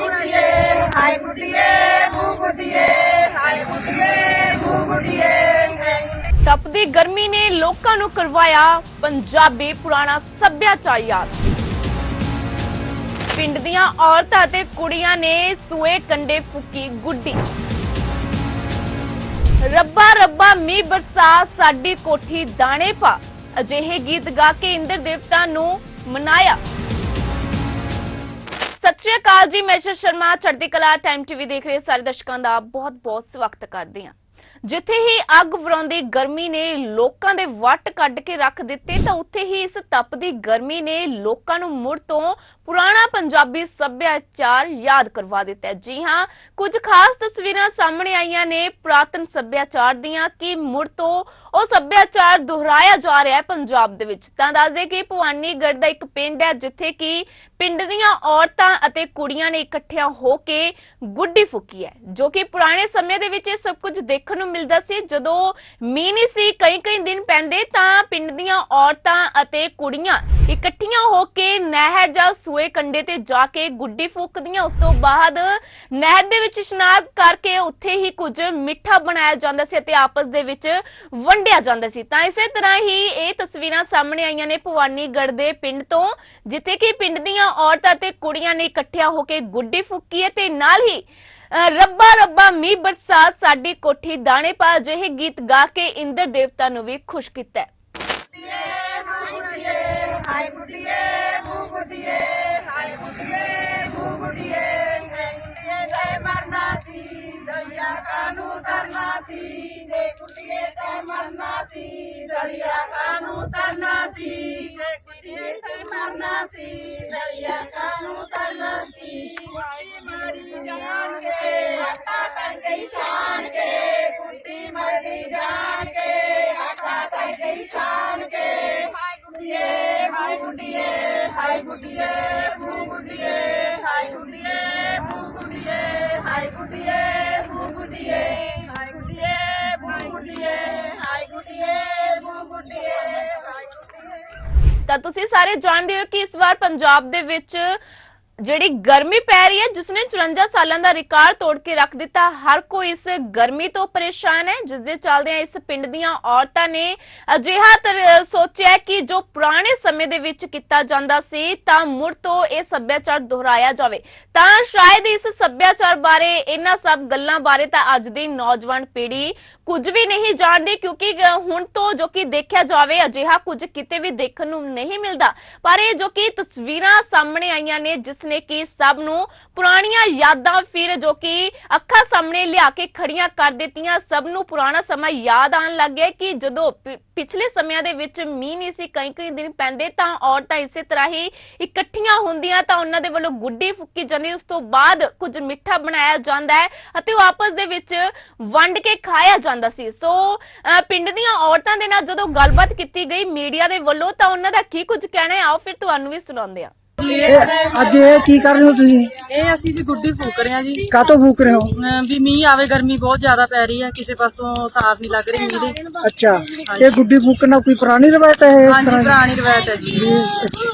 ਗੁੱਡੀਏ ਹਾਏ ਗੁੱਡੀਏ ਮੂੰਹ ਗੁੱਡੀਏ ਹਾਏ ਗੁੱਡੀਏ ਮੂੰਹ ਗੁੱਡੀਏ ਤਪਦੀ ਗਰਮੀ ਨੇ ਲੋਕਾਂ ਨੂੰ ਕਰਵਾਇਆ ਪੰਜਾਬੀ ਪੁਰਾਣਾ ਸੱਭਿਆਚਾਰ ਯਾਦ। ਪਿੰਡ ਦੀਆਂ ਔਰਤਾਂ ਤੇ ਕੁੜੀਆਂ ਨੇ ਸੂਏ ਕੰਡੇ ਫੁੱਕੀ ਗੁੱਡੀ। ਰੱਬਾ ਰੱਬਾ, ਮੀਂਹ ਬਰਸਾ, ਸਾਡੀ ਕੋਠੀ ਦਾਣੇ ਪਾ। ਅਜਿਹੇ ਗੀਤ ਗਾ ਕੇ ਇੰਦਰ ਦੇਵਤਾ ਨੂੰ ਮਨਾਇਆ। ਸਤਿ ਸ਼੍ਰੀ ਅਕਾਲ ਜੀ, ਮੈਂ ਸ਼ਰਮਾ, ਚੜ੍ਹਦੀ ਕਲਾ ਟਾਈਮ ਟੀਵੀ ਦੇਖ ਰਹੇ ਸਾਰੇ ਦਰਸ਼ਕਾਂ ਦਾ ਬਹੁਤ-ਬਹੁਤ ਸਵਾਗਤ ਕਰਦੇ ਹਾਂ। ਜਿੱਥੇ ਹੀ ਅੱਗ ਵਰਾਉਂਦੀ ਗਰਮੀ ਨੇ ਲੋਕਾਂ ਦੇ ਵੱਟ ਕੱਢ ਕੇ ਰੱਖ ਦਿੱਤੇ, ਤਾਂ ਉੱਥੇ ਹੀ ਇਸ ਤਪਦੀ ਗਰਮੀ ਨੇ ਲੋਕਾਂ ਨੂੰ ਮੁੜ ਤੋਂ ਪੁਰਾਣਾ ਪੰਜਾਬੀ ਸੱਭਿਆਚਾਰ ਯਾਦ ਕਰਵਾ ਦਿੱਤਾ ਜੀ ਹਾਂ, ਕੁਝ ਖਾਸ ਤਸਵੀਰਾਂ ਸਾਹਮਣੇ ਆਈਆਂ ਨੇ ਪੁਰਾਤਨ ਸੱਭਿਆਚਾਰ ਦੀਆਂ ਕਿ ਮੁੜ ਤੋਂ ਉਹ ਸੱਭਿਆਚਾਰ ਦੁਹਰਾਇਆ ਜਾ ਰਿਹਾ ਹੈ ਪੰਜਾਬ ਦੇ ਵਿੱਚ। ਤਾਂ ਦੱਸਦੇ ਕਿ ਭਵਾਨੀਗੜ੍ਹ ਦਾ ਇੱਕ ਪਿੰਡ ਹੈ, ਜਿੱਥੇ ਕਿ ਪਿੰਡ ਦੀਆਂ ਔਰਤਾਂ ਅਤੇ ਕੁੜੀਆਂ ਨੇ ਇਕੱਠਿਆਂ ਹੋ ਕੇ ਗੁੱਡੀ ਫੁੱਕੀ ਹੈ, ਜੋ ਕਿ ਪੁਰਾਣੇ ਸਮੇਂ ਦੇ ਵਿੱਚ ਇਹ ਸਭ ਕੁਝ ਦੇਖਣ ਨੂੰ ਮਿਲਦਾ ਸੀ। ਜਦੋਂ ਮੀਂਹ ਨਹੀਂ ਸੀ ਕਈ ਕਈ ਦਿਨ ਪੈਂਦੇ ਤਾਂ ਪਿੰਡ ਦੀਆਂ ਔਰਤਾਂ ਅਤੇ ਕੁੜੀਆਂ ਇਕੱਠੀਆਂ ਹੋ ਕੇ ਨਹਿਰ ਜਾਂ ਸੂਏ ਕੰਡੇ ਤੇ ਜਾ ਕੇ ਗੁੱਡੀ ਫੂਕਦੀਆਂ। ਉਸ ਤੋਂ ਬਾਅਦ ਨਹਿਰ ਦੇ ਵਿੱਚ ਇਸ਼ਨਾਨ ਕਰਕੇ ਉੱਥੇ ਹੀ ਕੁਝ ਮਿੱਠਾ ਬਣਾਇਆ ਜਾਂਦਾ ਸੀ ਅਤੇ ਆਪਸ ਦੇ ਵਿੱਚ ਵੰਡਿਆ ਜਾਂਦਾ ਸੀ। ਤਾਂ ਇਸੇ ਤਰ੍ਹਾਂ ਹੀ ਇਹ ਤਸਵੀਰਾਂ ਸਾਹਮਣੇ ਆਈਆਂ ਨੇ ਭਵਾਨੀਗੜ੍ਹ ਦੇ ਪਿੰਡ ਤੋਂ, ਜਿੱਥੇ ਕਿ ਪਿੰਡ ਦੀਆਂ ਔਰਤਾਂ ਤੇ ਕੁੜੀਆਂ ਨੇ ਇਕੱਠਿਆਂ ਹੋ ਕੇ ਗੁੱਡੀ ਫੂਕੀ ਹੈ ਤੇ ਨਾਲ ਹੀ ਰੱਬਾ ਰੱਬਾ ਮੀਂਹ ਬਰਸਾ ਸਾਡੀ ਕੋਠੀ ਦਾਣੇ ਪਾ ਜਿਹੇ ਗੀਤ ਗਾ ਕੇ ਇੰਦਰ ਦੇਵਤਾ ਨੂੰ ਵੀ ਖੁਸ਼ ਕੀਤਾ ਹੈ। ਮਰਨਾ ਸੀ ਦਰਿਆ ਕਾਨੂੰ ਤਰਨਾ ਸੀ ਵਾਈ ਮਰੀ ਜਾਣ ਕੇ ਆਟਾ ਤਰ ਗਈ ਛਾਣ ਕੇ ਗੁੱਡੀ ਮਰੀ ਜਾਣ ਕੇ ਆਟਾ ਤਰ ਗਈ ਛਾਣ ਕੇ ਹਾਏ ਗੁੱਡੀਏ ਹਾਏ ਗੁੱਡੀਏ ਹਾਏ ਗੁੱਡੀਏ ਮੂੰਹ ਗੁੱਡੀਏ ਹਾਏ ਗੁੱਡੀਏ ਮੂੰਹ ਗੁੱਡੀਏ ਹਾਏ ਗੁੱਡੀਏ ਮੂੰਹ ਗੁੱਡੀਏ ਹਾਏ ਗੁੱਡੀਏ ਮੂੰਹ ਗੁੱਡੀਏ ਹਾਏ ਗੁੱਡੀਏ ਤਾਂ ਤੁਸੀਂ ਸਾਰੇ ਜਾਣਦੇ ਹੋ ਕਿ ਇਸ ਵਾਰ ਪੰਜਾਬ ਦੇ ਵਿੱਚ ਜਿਹੜੀ ਗਰਮੀ ਪੈ ਰਹੀ ਹੈ ਜਿਸ ਨੇ 54 ਸਾਲਾਂ ਦਾ ਰਿਕਾਰਡ ਤੋੜ ਕੇ ਰੱਖ ਦਿੱਤਾ, ਹਰ ਕੋਈ ਇਸ ਗਰਮੀ ਤੋਂ ਪਰੇਸ਼ਾਨ ਹੈ, ਜਿਸ ਦੇ ਚੱਲਦੇ ਇਸ ਪਿੰਡ ਦੀਆਂ ਔਰਤਾਂ ਨੇ ਅਜਿਹਾ ਸੋਚਿਆ ਕਿ ਜੋ ਪੁਰਾਣੇ ਸਮੇਂ ਦੇ ਵਿੱਚ ਕੀਤਾ ਜਾਂਦਾ ਸੀ, ਤਾਂ ਮੁੜ ਤੋਂ ਇਹ ਸੱਭਿਆਚਾਰ ਦੁਹਰਾਇਆ ਜਾਵੇ। ਤਾਂ ਸ਼ਾਇਦ ਇਸ ਸੱਭਿਆਚਾਰ ਬਾਰੇ ਇਹਨਾਂ ਸਭ ਗੱਲਾਂ ਬਾਰੇ ਤਾਂ ਅੱਜ ਦੀ ਨੌਜਵਾਨ ਪੀੜ੍ਹੀ ਕੁਝ ਵੀ ਨਹੀਂ ਜਾਣਦੀ, ਕਿਉਂਕਿ ਹੁਣ ਤੋਂ ਜੋ ਕਿ ਦੇਖਿਆ ਜਾਵੇ, ਅਜਿਹਾ ਕੁਝ ਕਿਤੇ ਵੀ ਦੇਖਣ ਨੂੰ ਨਹੀਂ ਮਿਲਦਾ। ਪਰ ਇਹ ਜੋ ਕਿ ਤਸਵੀਰਾਂ ਸਾਹਮਣੇ ਆਈਆਂ ਨੇ, ਜਿਸ ਨੇ ਕਿ ਸਭ ਨੂੰ ਪੁਰਾਣੀਆਂ ਯਾਦਾਂ ਫਿਰ ਜੋ ਕਿ ਅੱਖਾਂ ਸਾਹਮਣੇ ਲਿਆ ਕੇ ਖੜੀਆਂ ਕਰ ਦਿੱਤੀਆਂ, ਸਭ ਨੂੰ ਪੁਰਾਣਾ ਸਮਾਂ ਯਾਦ ਆਉਣ ਲੱਗ ਗਿਆ ਕਿ ਜਦੋਂ ਪਿਛਲੇ ਸਮਿਆਂ ਦੇ ਵਿੱਚ ਮੀਂਹ ਨਹੀਂ ਸੀ ਕਈ ਕਈ ਦਿਨ ਪੈਂਦੇ ਤਾਂ ਔਰਤਾਂ ਇਸੇ ਤਰ੍ਹਾਂ ਹੀ ਇਕੱਠੀਆਂ ਹੁੰਦੀਆਂ ਤਾਂ ਉਹਨਾਂ ਦੇ ਵੱਲੋਂ ਗੁੱਡੀ ਫੁੱਕੀ ਜਾਂਦੀ, ਉਸ ਤੋਂ ਬਾਅਦ ਕੁਝ ਮਿੱਠਾ ਬਣਾਇਆ ਜਾਂਦਾ ਹੈ ਅਤੇ ਉਹ ਆਪਸ ਦੇ ਵਿੱਚ ਵੰਡ ਕੇ ਖਾਇਆ ਜਾਂਦਾ ਸੀ। ਸੋ ਅਹ ਪਿੰਡ ਦੀਆਂ ਔਰਤਾਂ ਦੇ ਨਾਲ ਜਦੋਂ ਗੱਲਬਾਤ ਕੀਤੀ ਗਈ ਮੀਡੀਆ ਦੇ ਵੱਲੋਂ ਤਾਂ ਉਹਨਾਂ ਦਾ ਕੀ ਕੁਝ ਕਹਿਣਾ ਹੈ, ਆਓ ਫਿਰ ਤੁਹਾਨੂੰ ਵੀ ਸੁਣਾਉਂਦੇ ਆ ਇਹ ਅੱਜ ਇਹ ਕੀ ਕਰ ਰਹੇ ਹੋ ਤੁਸੀਂ? ਇਹ ਅਸੀਂ ਜੀ ਗੁੱਡੀ ਫੂਕ ਰਹੇ ਹਾਂ ਜੀ। ਕਾਤੋਂ ਫੂਕ ਰਹੇ ਹੋ? ਅਮ ਵੀ ਮੀਂਹ ਆਵੇ ਗਰਮੀ ਬਹੁਤ ਜ਼ਿਆਦਾ ਪੈ ਰਹੀ ਹੈ ਕਿਸੇ ਪਾਸੋਂ ਸਾਫ਼ ਨਹੀਂ ਲੱਗ ਰਹੀ ਮੀਂਹ ਦੇ। ਅੱਛਾ ਇਹ ਗੁੱਡੀ ਫੂਕਣਾ ਕੋਈ ਪੁਰਾਣੀ ਰਵਾਇਤ ਹੈ ਇਹ ਹਾਂਜੀ ਤਰ੍ਹਾਂ? ਪੁਰਾਣੀ ਰਵਾਇਤ ਹੈ ਜੀ।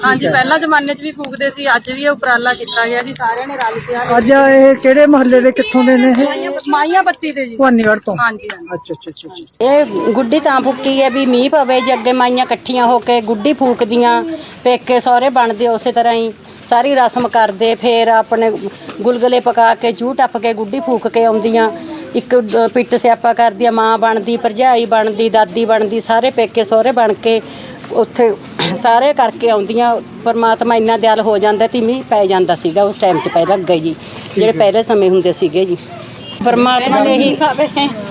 ਹਾਂਜੀ ਪਹਿਲਾਂ ਜ਼ਮਾਨੇ 'ਚ ਵੀ ਫੂਕਦੇ ਸੀ ਅੱਜ ਵੀ ਇਹ ਉਪਰਾਲਾ ਕੀਤਾ ਗਿਆ ਜੀ ਸਾਰਿਆਂ ਨੇ ਰਲ ਕੇ ਆ ਅੱਜ ਇਹ ਕਿਹੜੇ ਮਹੱਲੇ ਦੇ ਕਿੱਥੋਂ ਦੇ ਨੇ ਇਹ? ਮਾਈਆਂ ਬੱਤੀ ਦੇ ਜੀ। ਭਵਾਨੀਗੜ੍ਹ ਤੋਂ? ਹਾਂਜੀ ਹਾਂਜੀ। ਅੱਛਾ ਅੱਛਾ ਅੱਛਾ ਅੱਛਾ। ਇਹ ਗੁੱਡੀ ਤਾਂ ਫੁੱਕੀ ਹੈ ਵੀ ਮੀਂਹ ਪਵੇ ਜੇ ਅੱਗੇ ਮਾਈਆਂ ਇਕੱਠੀਆਂ ਹੋ ਕੇ ਗੁੱਡੀ ਫੂਕਦੀਆਂ ਪੇਕੇ ਸਹੁਰੇ ਬਣਦੇ ਉਸੇ ਤਰ੍ਹਾਂ ਹੀ ਸਾਰੀ ਰਸਮ ਕਰਦੇ ਫਿਰ ਆਪਣੇ ਗੁਲਗਲੇ ਪਕਾ ਕੇ ਜੂਹ ਟੱਪ ਕੇ ਗੁੱਡੀ ਫੂਕ ਕੇ ਆਉਂਦੀਆਂ। ਇੱਕ ਦ- ਪਿੱਟ ਸਿਆਪਾ ਕਰਦੀਆਂ ਮਾਂ ਬਣਦੀ ਭਰਜਾਈ ਬਣਦੀ ਦਾਦੀ ਬਣਦੀ ਸਾਰੇ ਪੇਕੇ ਸਹੁਰੇ ਬਣ ਕੇ ਉੱਥੇ ਸਾਰੇ ਕਰਕੇ ਆਉਂਦੀਆਂ। ਪਰਮਾਤਮਾ ਇੰਨਾ ਦਿਆਲ ਹੋ ਜਾਂਦਾ ਤੀ ਮੀਂਹ ਪੈ ਜਾਂਦਾ ਸੀਗਾ ਉਸ ਟਾਈਮ 'ਚ ਪਹਿਲਾਂ ਅੱਗੇ ਜੀ ਜਿਹੜੇ ਪਹਿਲੇ ਸਮੇਂ ਹੁੰਦੇ ਸੀਗੇ ਜੀ। ਪਰਮਾਤਮਾ ਨੇ ਇਹੀ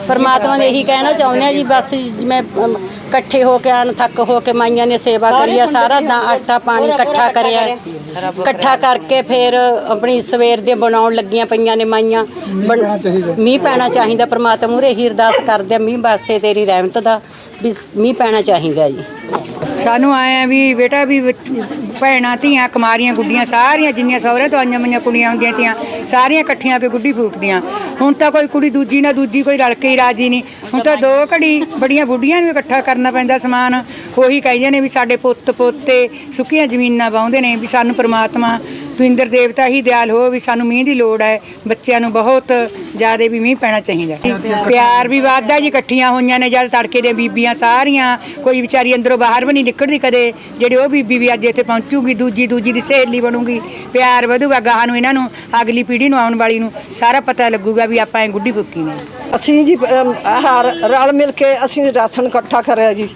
ਪਰਮਾਤਮਾ ਨੇ ਇਹੀ ਕਹਿਣਾ ਚਾਹੁੰਦੇ ਆ ਜੀ ਬਸ ਮੈਂ ਇਕੱਠੇ ਹੋ ਕੇ ਆਣ ਥੱਕ ਹੋ ਕੇ ਮਾਈਆਂ ਨੇ ਸੇਵਾ ਕਰੀ ਆ ਸਾਰਾ ਦਾ ਆਟਾ ਪਾਣੀ ਇਕੱਠਾ ਕਰਿਆ। ਇਕੱਠਾ ਕਰਕੇ ਫਿਰ ਆਪਣੀ ਸਵੇਰ ਦੇ ਬਣਾਉਣ ਲੱਗੀਆਂ ਪਈਆਂ ਨੇ ਮਾਈਆਂ। ਬਣ- ਮੀਂਹ ਪੈਣਾ ਚਾਹੀਦਾ ਪਰਮਾਤਮਾ ਮੂਹਰੇ ਹੀ ਅਰਦਾਸ ਕਰਦੇ ਆ ਮੀਂਹ ਬਾਸੇ ਤੇਰੀ ਰਹਿਮਤ ਦਾ ਵੀ ਮੀਂਹ ਪੈਣਾ ਚਾਹੀਦਾ ਜੀ। ਸਾਨੂੰ ਆਏ ਆ ਵੀ ਬੇਟਾ ਵੀ ਭੈਣਾਂ ਧੀਆਂ ਕੁਮਾਰੀਆਂ ਗੁੱਡੀਆਂ ਸਾਰੀਆਂ ਜਿੰਨੀਆਂ ਸਹੁਰੇ ਤੋਂ ਆਈਆਂ ਮਈਆਂ ਕੁੜੀਆਂ ਹੁੰਦੀਆਂ ਤੀਆਂ ਸਾਰੀਆਂ ਇਕੱਠੀਆਂ ਕੇ ਗੁੱਡੀ ਫੂਕਦੀਆਂ। ਹੁਣ ਤਾਂ ਕੋਈ ਕੁੜੀ ਦੂਜੀ ਨਾਲ ਦੂਜੀ ਕੋਈ ਰਲ ਕੇ ਹੀ ਰਾਜੀ ਨਹੀਂ। ਹੁਣ ਤਾਂ ਦੋ ਘੜੀ ਬੜੀਆਂ ਬੁੱਢੀਆਂ ਨੂੰ ਇਕੱਠਾ ਕਰਨਾ ਕਰਨਾ ਪੈਂਦਾ ਸਮਾਨ। ਉਹੀ ਕਹਿੰਦੇ ਨੇ ਵੀ ਸਾਡੇ ਪੁੱਤ ਪੋਤੇ ਸੁੱਕੀਆਂ ਜ਼ਮੀਨਾਂ ਵਾਹੁੰਦੇ ਨੇ ਵੀ ਸਾਨੂੰ ਪ੍ਰਮਾਤਮਾ ਤੂੰ ਇੰਦਰ ਦੇਵਤਾ ਹੀ ਦਿਆਲ ਹੋ ਵੀ ਸਾਨੂੰ ਮੀਂਹ ਦੀ ਲੋੜ ਹੈ। ਬੱਚਿਆਂ ਨੂੰ ਬਹੁਤ ਜ਼ਿਆਦਾ ਵੀ ਮੀਂਹ ਪੈਣਾ ਚਾਹੀਦਾ ਪਿਆਰ ਵੀ ਵੱਧਦਾ ਜੀ ਇਕੱਠੀਆਂ ਹੋਈਆਂ ਨੇ ਜਦ ਤੜਕੇ ਦੇ ਬੀਬੀਆਂ ਸਾਰੀਆਂ। ਕੋਈ ਵਿਚਾਰੀ ਅੰਦਰੋਂ ਬਾਹਰ ਵੀ ਨਹੀਂ ਨਿਕਲਦੀ ਕਦੇ। ਜਿਹੜੀ ਉਹ ਬੀਬੀ ਵੀ ਅੱਜ ਇੱਥੇ ਪਹੁੰਚੂਗੀ ਦੂਜੀ ਦੂਜੀ ਦੀ ਸਹੇਲੀ ਬਣੂਗੀ। ਪਿਆਰ ਵਧੂਗਾ ਗਾਹ ਨੂੰ ਇਹਨਾਂ ਨੂੰ ਅਗਲੀ ਪੀੜ੍ਹੀ ਨੂੰ ਆਉਣ ਵਾਲੀ ਨੂੰ। ਸਾਰਾ ਪਤਾ ਲੱਗੂਗਾ ਵੀ ਆਪਾਂ ਇਹ ਗੁੱਡੀ ਫੁੱਕੀ ਨੇ। ਅਸੀਂ ਜੀ ਅਮ, ਰਲ ਮਿਲ ਕੇ ਅਸੀਂ ਰਾਸ਼ਨ ਇਕੱਠਾ ਕਰਿਆ ਜੀ।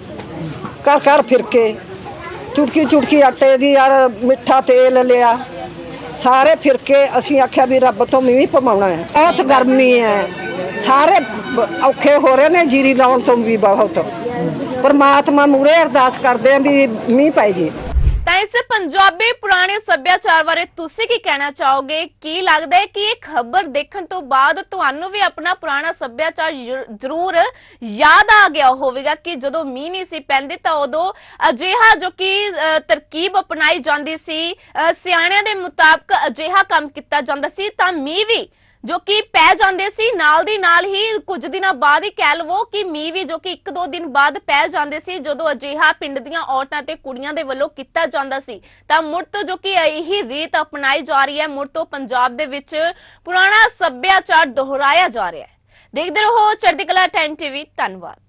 ਘਰ ਘਰ ਫਿਰ ਕੇ ਚੁਟਕੀ ਚੁਟਕੀ ਆਟੇ ਦੀ ਯਾਰ ਮਿੱਠਾ ਤੇਲ ਲਿਆ। ਸਾਰੇ ਫਿਰ ਅਸੀਂ ਆਖਿਆ ਵੀ ਰੱਬ ਤੋਂ ਮੀਂਹ ਪਵਾਉਣਾ ਹੈ। ਬਹੁਤ ਗਰਮੀ ਹੈ। ਸਾਰੇ ਔਖੇ ਹੋ ਰਹੇ ਨੇ ਜੀਰੀ ਲਾਉਣ ਤੋਂ ਵੀ ਬਹੁਤ। ਪਰਮਾਤਮਾ ਮੂਰੇ ਅਰਦਾਸ ਕਰਦੇ ਆ ਵੀ ਮੀਂਹ ਪੈ ਜੇ। ਤਾਂ ਇਸ ਪੰਜਾਬੀ ਪੁਰਾਣੇ ਸੱਭਿਆਚਾਰ ਬਾਰੇ ਤੁਸੀਂ ਕੀ ਕਹਿਣਾ ਚਾਹੋਗੇ? ਕੀ ਲੱਗਦਾ ਹੈ ਕਿ ਇਹ ਖਬਰ ਦੇਖਣ ਤੋਂ ਬਾਅਦ ਤੁਹਾਨੂੰ ਵੀ ਆਪਣਾ ਪੁਰਾਣਾ ਸੱਭਿਆਚਾਰ ਜ਼ਰੂਰ ਯਾਦ ਆ ਗਿਆ ਹੋਵੇਗਾ ਕਿ ਜਦੋਂ ਮੀਂਹ ਨਹੀਂ ਸੀ ਪੈਂਦੇ ਤਾਂ ਉਦੋਂ ਅਜਿਹਾ ਜੋ ਕਿ ਤਰਕੀਬ ਅਪਣਾਈ ਜਾਂਦੀ ਸੀ ਸਿਆਣਿਆਂ ਦੇ ਮੁਤਾਬਕ ਅਜਿਹਾ ਕੰਮ ਕੀਤਾ ਜਾਂਦਾ ਸੀ ਤਾਂ ਮੀਂਹ ਵੀ ਜੋ ਕਿ ਪੈ ਜਾਂਦੇ ਸੀ, ਨਾਲ ਦੀ ਨਾਲ ਹੀ ਕੁਝ ਦਿਨਾਂ ਬਾਅਦ ਹੀ ਕਹਿ ਲਵੋ ਕਿ ਮੀਂਹ ਵੀ ਜੋ ਕਿ ਇੱਕ ਦੋ ਦਿਨ ਬਾਅਦ ਪੈ ਜਾਂਦੇ ਸੀ, ਜਦੋਂ ਅਜਿਹਾ ਪਿੰਡ ਦੀਆਂ ਔਰਤਾਂ ਤੇ ਕੁੜੀਆਂ ਦੇ ਵੱਲੋਂ ਕੀਤਾ ਜਾਂਦਾ ਸੀ। ਤਾਂ ਮੁੜ ਤੋਂ ਜੋ ਕਿ ਇਹੀ ਰੀਤ ਅਪਣਾਈ ਜਾ ਰਹੀ ਹੈ, ਮੁੜ ਤੋਂ ਪੰਜਾਬ ਦੇ ਵਿੱਚ ਪੁਰਾਣਾ ਸੱਭਿਆਚਾਰ ਦੁਹਰਾਇਆ ਜਾ ਰਿਹਾ ਹੈ। ਦੇਖਦੇ ਰਹੋ ਚੜ੍ਹਦੀ ਕਲਾ 10 ਟੀਵੀ, ਧੰਨਵਾਦ।